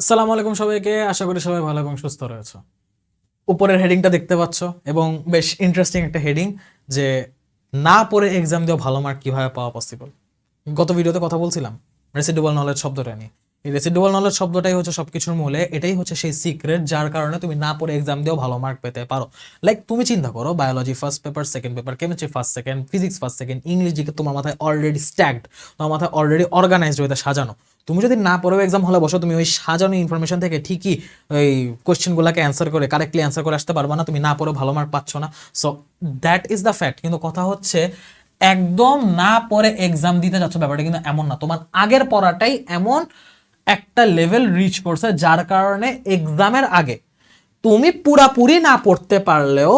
আসসালামু আলাইকুম সবাইকে। আশা করি সবাই ভালো এবং সুস্থ রয়েছে। উপরের হেডিংটা দেখতে পাচ্ছ এবং বেশ ইন্টারেস্টিং একটা হেডিং যে না পড়ে এক্সাম দিয়েও ভালো মার্ক কীভাবে পাওয়া পসিবল গত ভিডিওতে কথা বলছিলাম রেসিডুয়াল নলেজ শব্দটা নিয়ে। এই রেসিডুয়াল নলেজ শব্দটাই হচ্ছে সবকিছুর মূলে, এটাই হচ্ছে সেই সিক্রেট যার কারণে তুমি না পড়ে এক্সাম দিয়েও ভালো মার্ক পেতে পারো। লাইক তুমি চিন্তা করো biology first paper second paper chemistry first second physics first second English GK তোমার মাথায় অলরেডি স্ট্যাগড তোমার মাথায় অলরেডি অর্গানাইজড হয়ে সাজানো। তুমি যদি না পড়েও এক্সাম হলে বসো, তুমি ওই সাজানো ইনফরমেশন থেকে ঠিকই ওই কোয়েশ্চেনগুলোকে অ্যান্সার করে কারেক্টলি অ্যান্সার করে আসতে পারবা না, তুমি না পড়েও ভালো মার্ক পাচ্ছ না। So that is the fact কিন্তু কথা হচ্ছে, একদম না পড়ে এক্সাম দিতে যাচ্ছ, ব্যাপারটা কিন্তু এমন না। তোমার আগের পড়াটাই এমন একটা লেভেল রিচ করছে, যার কারণে এক্সামের আগে। তুমি পুরাপুরি না পড়তে পারলেও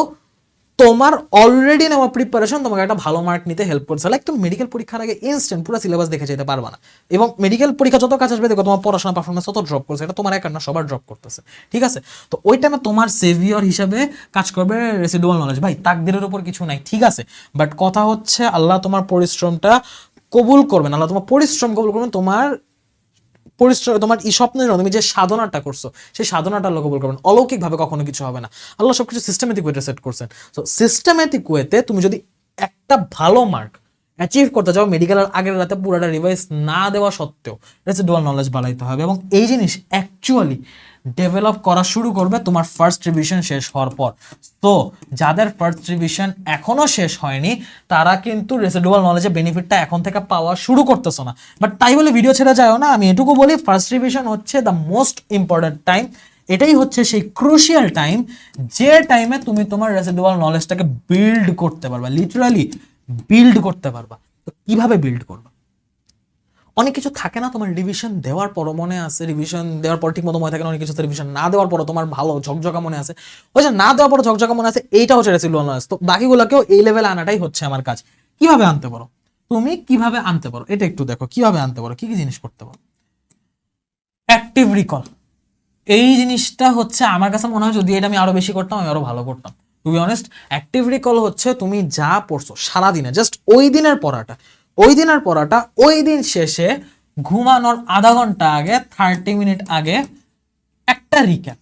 তোমার অলরেডি নেওয়া প্রিপারেশন তোমাকে একটা ভালো মার্ক নিতে হেল্প করছে। লাইক তুমি মেডিকেল পরীক্ষার আগে ইনস্ট্যান্ট পুরো সিলেবাস দেখে যেতে পারবে না। এবং মেডিকেল পরীক্ষা যত কাছে আসবে, দেখো তোমার পড়াশোনা পারফরমেন্স তত ড্রপ করছে, এটা তোমার একার না সবার ড্রপ করতেছে। ঠিক আছে? তো ওই টাইমে তোমার সেভিয়র হিসাবে কাজ করবে রেসিডুয়াল নলেজ ভাই, তাকদিরের উপর কিছু নাই, ঠিক আছে? বাট কথা হচ্ছে, আল্লাহ তোমার পরিশ্রমটা কবুল করবেন, আল্লাহ তোমার পরিশ্রম কবুল করবেন, তোমার পরিশ্রম, তোমার এই স্বপ্নের জন্য তুমি যে সাধনাটা করছ, সেই সাধনাটা লক্ষ্য করবেন। অলৌকিকভাবে কখনো কিছু হবে না। আল্লাহ সবকিছু সিস্টেমেটিক ওয়েতে সেট করছেন। তো সিস্টেমেটিক ওয়েতে তুমি যদি একটা ভালো মার্ক অ্যাচিভ করতে চাও মেডিকেলের আগের রাতে পুরোটা রিভাইজ না দেওয়া সত্ত্বেও রেসিডুয়াল নলেজ বাড়াইতে হবে এবং এই জিনিস অ্যাকচুয়ালি ডেভেলপ করা শুরু করবে তোমার ফার্স্ট রিভিশন শেষ হওয়ার পর। তো যাদের ফার্স্ট রিভিশন এখনও শেষ হয়নি, তারা কিন্তু রেসিডুয়াল নলেজের বেনিফিটটা এখন থেকে পাওয়া শুরু করতেছো না। বাট তাই বলে ভিডিও ছেড়ে যাও না, আমি এটুকু বলি ফার্স্ট রিভিশন হচ্ছে দ্য মোস্ট ইম্পর্ট্যান্ট টাইম এটাই হচ্ছে সেই ক্রুশিয়াল টাইম যে টাইমে তুমি তোমার রেসিডুয়াল নলেজটাকে বিল্ড করতে পারবে। লিটারালি বিল্ড করতে পারবা। তো কীভাবে বিল্ড করবা? অনেক কিছু থাকে না তোমার রিভিশন দেওয়ার পর মনে আছে রিভিশন দেওয়ার পর ঠিক মতো মনে থাকে না, অনেক কিছু রিভিশন না দেওয়ার পর তোমার ভালো ঝকঝকা মনে আছে। ওই যে না দেওয়ার পর ঝকঝকা মনে আছে এইটা হচ্ছে রেসিডুয়াল নলেজ তো বাকিগুলোকেও এই লেভেলে আনাটাই হচ্ছে আমার কাজ। কীভাবে আনতে পারো? তুমি কীভাবে আনতে পারো? এটা একটু দেখো, কীভাবে আনতে পারো? কি কি জিনিস করতে পারো? অ্যাক্টিভ রিকল এই জিনিসটা হচ্ছে আমার কাছে মনে হয় যদি এটা আমি আরও বেশি করতাম, আমি আরও ভালো করতাম। To be honest active recall হচ্ছে তুমি যা পড়ছো সারাদিনে জাস্ট ওই দিনের পড়াটা, ওই দিনের পড়াটা, ওই দিন শেষে ঘুমানোর আধা ঘণ্টা আগে থার্টি মিনিট আগে একটা রিক্যাপ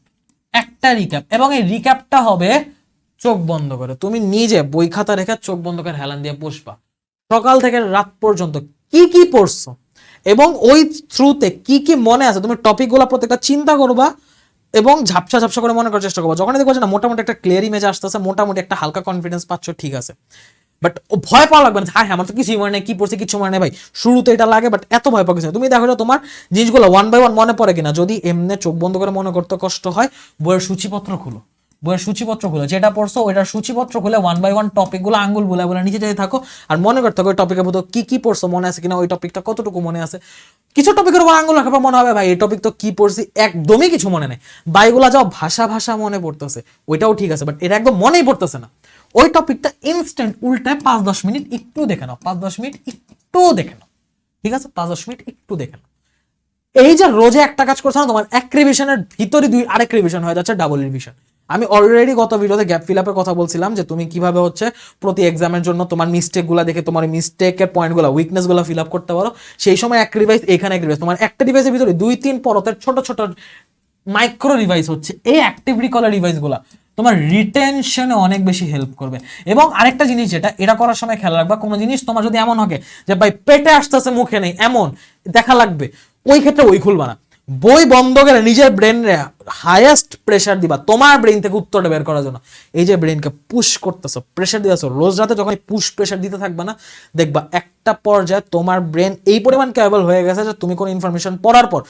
একটা রিক্যাপ এবং এই রিক্যাপটা হবে চোখ বন্ধ করে। তুমি নিজে বই খাতা রেখে চোখ বন্ধ করে হেলান দিয়ে বসবা। সকাল থেকে রাত পর্যন্ত কি কি পড়ছো, এবং ওই থ্রুতে কি কি মনে আছে, তুমি টপিকগুলো প্রত্যেকটা চিন্তা করবা এবং ঝাপসা ঝাপসা করে মনে করার চেষ্টা করব। যখনই দেখব না, মোটামুটি একটা ক্লিয়ার ইমেজ আসতেছে, মোটামুটি একটা হালকা কনফিডেন্স পাচ্ছ, ঠিক আছে। বাট ও ভয় পাওয়া লাগবে না হ্যাঁ হ্যাঁ আমার তো কিছুই মনে কি পড়ছে, কিছু মনে ভাই। শুরুতে এটা লাগে বাট এত ভয় পাওয়া তুমি দেখো তোমার জিনিসগুলো ওয়ান বাই ওয়ান মনে পড়ে কিনা। যদি এমনি চোখ বন্ধ করে মনে করতে কষ্ট হয়, বইয়ের সূচিপত্র খুলো। বইয়ের সূচিপত্র খুলো। যেটা পড়ছো, ওইটার সূচিপত্র খুলে ওয়ান বাই ওয়ান টপিকগুলো আঙ্গুল বলে বলে নিচে যেতে থাকো। আর মনে করতে থাকো, ওই টপিকের মতো কি কি পড়ছো, মনে আছে কিনা? ওই টপিকটা কতটুকু মনে আছে? কিছু টপিকের উপর আঙ্গুল রাখার মনে হবে ভাই, এই টপিক তো কি পড়ছি একদমই কিছু মনে নেই। বাইগুলা যাও ভাষা ভাষা মনে পড়তেছে, ওইটাও ঠিক আছে বাট এটা একদম মনেই পড়তেছে না। ওই টপিকটা ইনস্ট্যান্ট উল্টায় পাঁচ দশ মিনিট একটু দেখে নাও, পাঁচ দশ মিনিট একটু দেখে নাও, ঠিক আছে? পাঁচ দশ মিনিট একটু দেখে নাও। এই যে রোজে একটা কাজ করছ না, তোমার এক রিভিশনের ভিতরে দুই, আরেক রিভিশন হয়ে যাচ্ছে ডাবল রিভিশন আমি অলরেডি গত ভিডিওতে গ্যাপ ফিল আপের কথা বলছিলাম যে তুমি কীভাবে হচ্ছে প্রতি এক্সামের জন্য তোমার মিস্টেকগুলো দেখে তোমার মিস্টেকের পয়েন্টগুলো উইকনেসগুলো ফিল আপ করতে পারো। সেই সময় এক রিভাইস এখানে এক রিভাইস তোমার একটা ডিভাইসের ভিতরে দুই, তিন পরতের ছোট ছোট মাইক্রো রিভাইস হচ্ছে এই অ্যাক্টিভ রিকলার রিভাইসগুলো তোমার রিটেনশনে অনেক বেশি হেল্প করবে। এবং আরেকটা জিনিস যেটা, এটা করার সময় খেয়াল রাখবা, কোনো জিনিস তোমার যদি এমন হবে যে ভাই পেটে আসতে আসতেছে, মুখে নেই, এমন, দেখা লাগবে, ওই ক্ষেত্রে ওই খুলবা না। বই বন্ধ করে নিজের ব্রেনে হাইয়েস্ট প্রেশার দিবা, তোমার ব্রেন থেকে উত্তরটা বের করার জন্য। এই যে ব্রেনকে পুশ করতেছো প্রেশার দিতেছো, রোজ রাতে যখন পুশ প্রেশার দিতে থাকবে না, দেখবা একটা পর্যায়ে তোমার ব্রেন এই পরিমাণ ক্যাবেল হয়ে গেছে যে তুমি কোনো ইনফরমেশন পড়ার পর,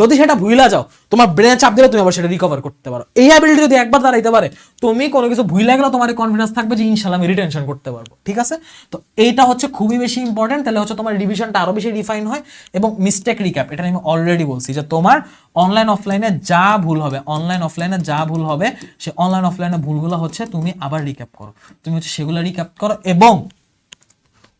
যদি সেটা ভুলা যাও, তোমার ব্রেনে চাপ দিলে তুমি আবার সেটা রিকভার করতে পারো। এই অ্যাবিলিটি যদি একবার দাঁড়াইতে পারে, তুমি কোনো কিছু ভুলে গেলেও তোমার কনফিডেন্স থাকবে যে ইনশাল্লাহ আমি রিটেনশন করতে পারব, ঠিক আছে? তো এইটা হচ্ছে খুবই বেশি ইম্পর্টেন্ট তাহলে হচ্ছে তোমার রিভিশনটা আরও বেশি রিফাইন হয় এবং মিস্টেক রিক্যাপ এটা আমি অলরেডি বলছি যে তোমার অনলাইন অফলাইনে যা ভুল হবে অনলাইন অফলাইনে যা ভুল হবে, সে অনলাইন অফলাইনে ভুলগুলো হচ্ছে তুমি আবার রিক্যাপ করো। তুমি হচ্ছে সেগুলো রিক্যাপ করো এবং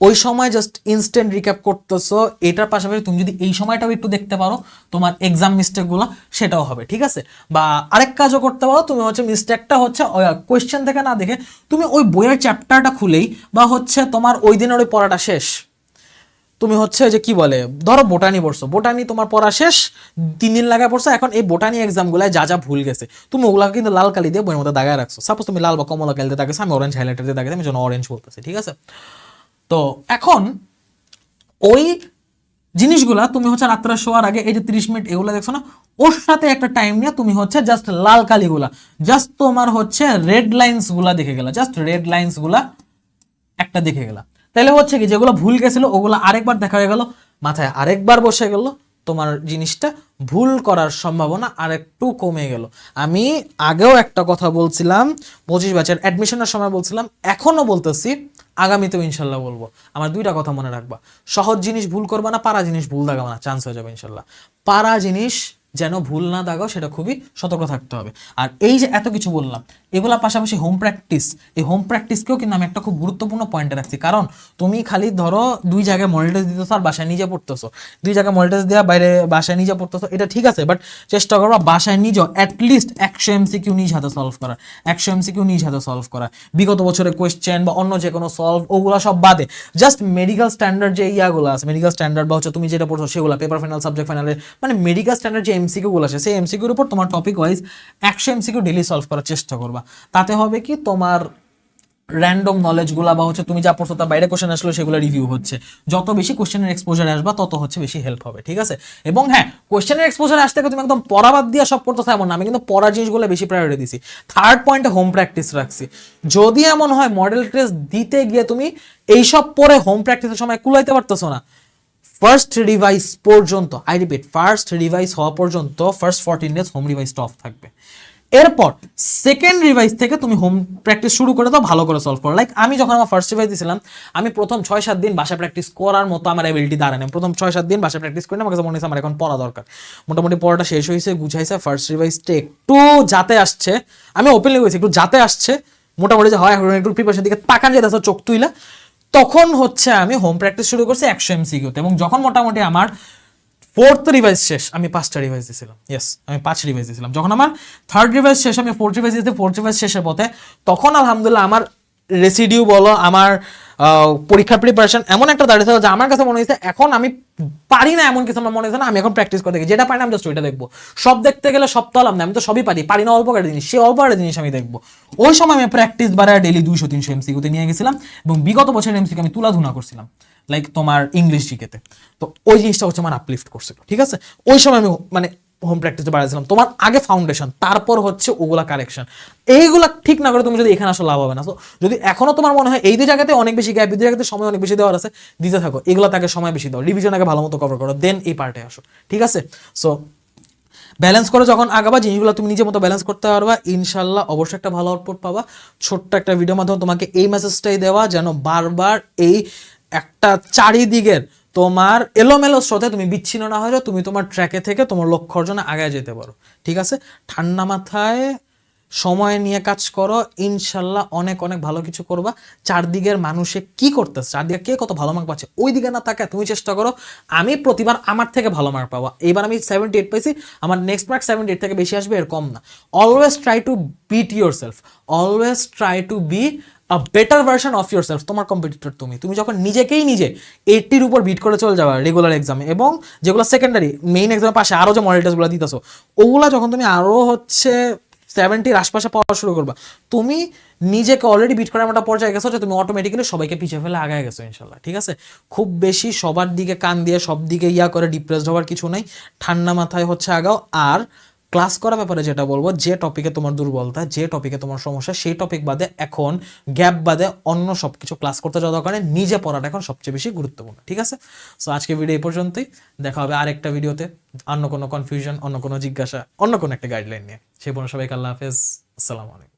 ওই সময় জাস্ট ইনস্ট্যান্ট রিক্যাপ করতেছো, এটার পাশাপাশি তুমি যদি এই সময়টাও একটু দেখতে পারো, তোমার এক্সাম মিস্টেকগুলো সেটাও হবে, ঠিক আছে? বা আরেক কাজও করতে পারো, তুমি হচ্ছে মিস্টেকটা হচ্ছে কোয়েশ্চেন থেকে না দেখে তুমি ওই বইয়ের চ্যাপ্টারটা খুলেই বা হচ্ছে তোমার ওই দিনের ওই পড়াটা শেষ। তুমি হচ্ছে যে কি বলে, ধরো বোটানি পড়ছো, বোটানি তোমার পড়া শেষ, তিন দিন লাগায় পড়ছো, এখন এই বোটানি এক্সামগুলোয় যা যা ভুল গেছে, তুমি ওগুলা কিন্তু লাল কালি দিয়ে বইয়ের মধ্যে দাগায় রাখছো। সাপোজ তুমি লাল বা কমলা কালি দিয়ে আমি অরেঞ্জ হাইলাইটার দিয়ে দাগাইছি আমি যেন অরেঞ্জ বলতেছি ঠিক আছে? তো এখন ওই জিনিসগুলা তুমি হচ্ছে রাত্রে শোয়ার আগে এই যে তিরিশ মিনিট এগুলো দেখছ না, ওর সাথে একটা টাইম নিয়ে তুমি হচ্ছে জাস্ট লাল কালিগুলা জাস্ট তোমার হচ্ছে রেড লাইন্সগুলা দেখে গেলা জাস্ট রেড লাইন্সগুলা একটা দেখে গেলা। তাহলে হচ্ছে কি, যেগুলো ভুল গেছিল, ওগুলো আরেকবার দেখা হয়ে গেল, মাথায় আরেকবার বসে গেল, তোমার জিনিসটা ভুল করার সম্ভাবনা আরেকটু কমে গেল। আমি আগেও একটা কথা বলছিলাম, পঁচিশ ব্যাচের অ্যাডমিশনের সময় বলছিলাম, এখনও বলতেছি, আগামীতেও ইনশাল্লাহ বলব। আমার দুইটা কথা মনে রাখবা, সহজ জিনিস ভুল করবা না, পারা জিনিস ভুল দাগাবা না চান্স হয়ে যাবে ইনশাল্লাহ। পারা জিনিস যেন ভুল না দাগাও সেটা খুবই সতর্ক থাকতে হবে। আর এই যে এত কিছু বললাম, এগুলা পাশাপাশি হোম প্র্যাকটিস এই হোম প্র্যাকটিসকেও কিন্তু আমি একটা খুব গুরুত্বপূর্ণ পয়েন্টে রাখছি। কারণ তুমি খালি ধরো দুই জায়গায় মনিটাইজ দিতেছো আর বাসায় নিজে পড়তেছো। দুই জায়গায় মনিটাইজ দেওয়া, বাইরে বাসায় নিজে পড়তেছো, এটা ঠিক আছে বাট চেষ্টা করবা বাসায় নিজেও অ্যাটলিস্ট একশো এমসিকিউ নিজ হাতে সলভ করা, একশো এমসিকিউ নিজ হাতে সলভ করা। বিগত বছরের কোয়েশ্চেন বা অন্য যে কোনো সলভ ওগুলো সব বাদে। জাস্ট মেডিকেল স্ট্যান্ডার্ড যে ইয়াগুলো আছে মেডিকেল স্ট্যান্ডার্ড বা হচ্ছে তুমি যেটা পড়ছো সেগুলো পেপার ফাইনাল সাবজেক্ট ফাইনালে মানে মেডিকেল স্ট্যান্ডার্ড যে এমসিকিউ গুলো আছে, সেই এমসিকিউর উপর তোমার টপিক ওয়াইজ একশো এমসিকিউ ডেলি সলভ করার চেষ্টা করবা। তাতে হবে কি তোমার র্যান্ডম নলেজগুলা বা হচ্ছে তুমি যা পড়ছো তার বাইরে কোশ্চেন আসলো সেগুলো রিভিউ হচ্ছে। যত বেশি কোশ্চেনের এক্সপোজার আসবা, তত হচ্ছে বেশি হেল্প হবে, ঠিক আছে? এবং হ্যাঁ কোশ্চেনের এক্সপোজার আসতে তুমি একদম পড়া বাদ দিয়ে সব পড়তে এমন না, আমি কিন্তু পড়া জিনিসগুলো বেশি প্রায়োরিটি দিছি। থার্ড পয়েন্টে হোম প্র্যাকটিস রাখছি। যদি এমন হয় মডেল টেস্ট দিতে গিয়ে তুমি এইসব পরে হোম প্র্যাকটিসের সময় কুলাইতে পারতেছো না ফার্স্ট রিভাইস পর্যন্ত আই রিপিট ফার্স্ট রিভাইস হওয়া পর্যন্ত first fourteen days home revise off থাকবে। এরপর সেকেন্ড রিভাইস থেকে তুমি হোম প্র্যাকটিস শুরু করে দাও, ভালো করে সলভ করো। লাইক আমি যখন আমার ফার্স্ট রিভাইস দিয়েছিলাম আমি প্রথম ছয় সাত দিন বাসা প্র্যাকটিস করার মতো আমার অ্যাবিলিটি দাঁড়ায় প্রথম ছয় সাত দিন বাসা প্র্যাকটিস করি আমার কাছে মনে হয়েছে আমার এখন পড়া দরকার। মোটামুটি পড়াটা শেষ হয়েছে, গুছাইছে ফার্স্ট রিভাইসটা একটু যাতে আসছে, আমি ওপেনলি বলছি একটু যাতে আসছে, মোটামুটি যে হয় একটু প্রিপারেশন দিকে তাকান যেতে চোখ তুইলা। তখন হচ্ছে আমি হোম প্র্যাকটিস শুরু করছি একশো এমসিকিউতে এবং যখন মোটামুটি আমার ফোর্থ রিভাইজ শেষ, আমি পাঁচটা রিভাইজ দিয়েছিলাম। ইয়েস আমি পাঁচ রিভাইজ দিয়েছিলাম। যখন আমার থার্ড রিভাইজ শেষ, আমি ফোর্থ রিভাইজ দিতে ফোর্থ রিভাইজ শেষের পথে, তখন আলহামদুলিল্লাহ আমার রেসিডিউ বলো, আমার পরীক্ষার প্রিপারেশন এমন একটা দাঁড়িয়েছে যে আমার কাছে মনে হয়েছে, এখন আমি পারি না এমন কিছু, আমার মনে হয়েছে না, আমি এখন প্র্যাকটিস করে দেখি। যেটা পারি না, আমি জাস্ট ওইটা দেখব। সব দেখতে গেলে সব তো না আমি তো সবই পারি। পারি না, অল্প একটা জিনিস সে অল্প একটা জিনিস আমি দেখব। ওই সময় আমি প্র্যাকটিস বাড়ায় ডেলি দুইশো, তিনশো এমসিকিউতে নিয়ে গেছিলাম এবং বিগত বছরের এমসিকিউ আমি তুলাধুনা করছিলাম লাইক তোমার ইংলিশ জিকেতে তো। ওই জিনিসটা হচ্ছে আমার আপলিফট করছিল, ঠিক আছে? ওই সময় আমি মানে হোম প্র্যাকটিসে বাড়াইছিলাম। তোমার আগে ফাউন্ডেশন তারপর হচ্ছে ওগুলা কারেকশন এইগুলা ঠিক না করে তুমি যদি এখানে আসো, লাভ হবে না। তো যদি এখনও তোমার মনে হয় এই দুই জায়গাতে অনেক বেশি গ্যাপ দুই জায়গাতে সময় অনেক বেশি দেওয়ার আছে, দিতে থাকো। এগুলো তাকে সময় বেশি দাও। রিভিশন আগে ভালো মতো কভার করো দেন এই পার্টে আসো। ঠিক আছে? সো ব্যালেন্স করে যখন আগাবা, জিনিসগুলো তুমি নিজের মতো ব্যালেন্স করতে পারবা। ইনশাল্লাহ অবশ্যই একটা ভালো আউটপুট পাবা। ছোট্ট একটা ভিডিওর মাধ্যমে তোমাকে এই মেসেজটাই দেওয়া যেন বারবার এই একটা চারিদিকের তোমার এলোমেলো স্রোতে তুমি বিচ্ছিন্ন না হয়ে তুমি তোমার ট্র্যাকে থেকে তোমার লক্ষ্য অর্জনে আগে যেতে পারো। ঠিক আছে? ঠান্ডা মাথায় সময় নিয়ে কাজ করো, ইনশাল্লাহ অনেক অনেক ভালো কিছু করবা। চারদিকের মানুষে কি করতেছে? চারদিকে কে কত ভালো মার্ক পাচ্ছে? ওই দিকে না তাকে তুমি চেষ্টা করো, আমি প্রতিবার আমার থেকে ভালো মার্ক পাবো। এবার আমি সেভেন্টি এইট পাইছি, আমার নেক্সট মার্ক সেভেন্টি এইট থেকে বেশি আসবে এর কম না। Always try to beat yourself always try to be a better version of yourself তোমার কম্পিটিটর তুমি। তুমি যখন নিজেকেই নিজে এইটির উপর বিট করে চলে যাওয়া রেগুলার এক্সামে এবং যেগুলো সেকেন্ডারি মেইন এক্সামের পাশে আরও যে মডেল টেস্টগুলো দিতেছো, ওগুলা যখন তুমি আরও হচ্ছে সেভেন্টির আশপাশে পড়া শুরু করবা, তুমি নিজেকে অলরেডি বিট করার একটা পর্যায়ে গেছো যে তুমি অটোমেটিক্যালি সবাইকে পিছিয়ে ফেলে আগায় গেছো ইনশাল্লাহ ঠিক আছে? খুব বেশি সবার দিকে কান দিয়ে সব দিকে ইয়া করে ডিপ্রেসড হওয়ার কিছু নাই, ঠান্ডা মাথায় হচ্ছে আগাও, আর ক্লাস করার ব্যাপারে যেটা বলব, যে টপিকে তোমার দুর্বলতা, যে টপিকে তোমার সমস্যা, সেই টপিক বাদে এখন গ্যাপ বাদে অন্য সব কিছু ক্লাস করতে যাওয়া দরকার নিজে পড়াটা এখন সবচেয়ে বেশি গুরুত্বপূর্ণ, ঠিক আছে? সো আজকে ভিডিও এই পর্যন্তই। দেখা হবে আরেকটা ভিডিওতে অন্য কোনো কনফিউশন অন্য কোনো জিজ্ঞাসা, অন্য কোনো একটা গাইডলাইন নিয়ে। সেই পর্যন্ত সবাইকে আল্লাহ হাফেজ। আসসালামু আলাইকুম।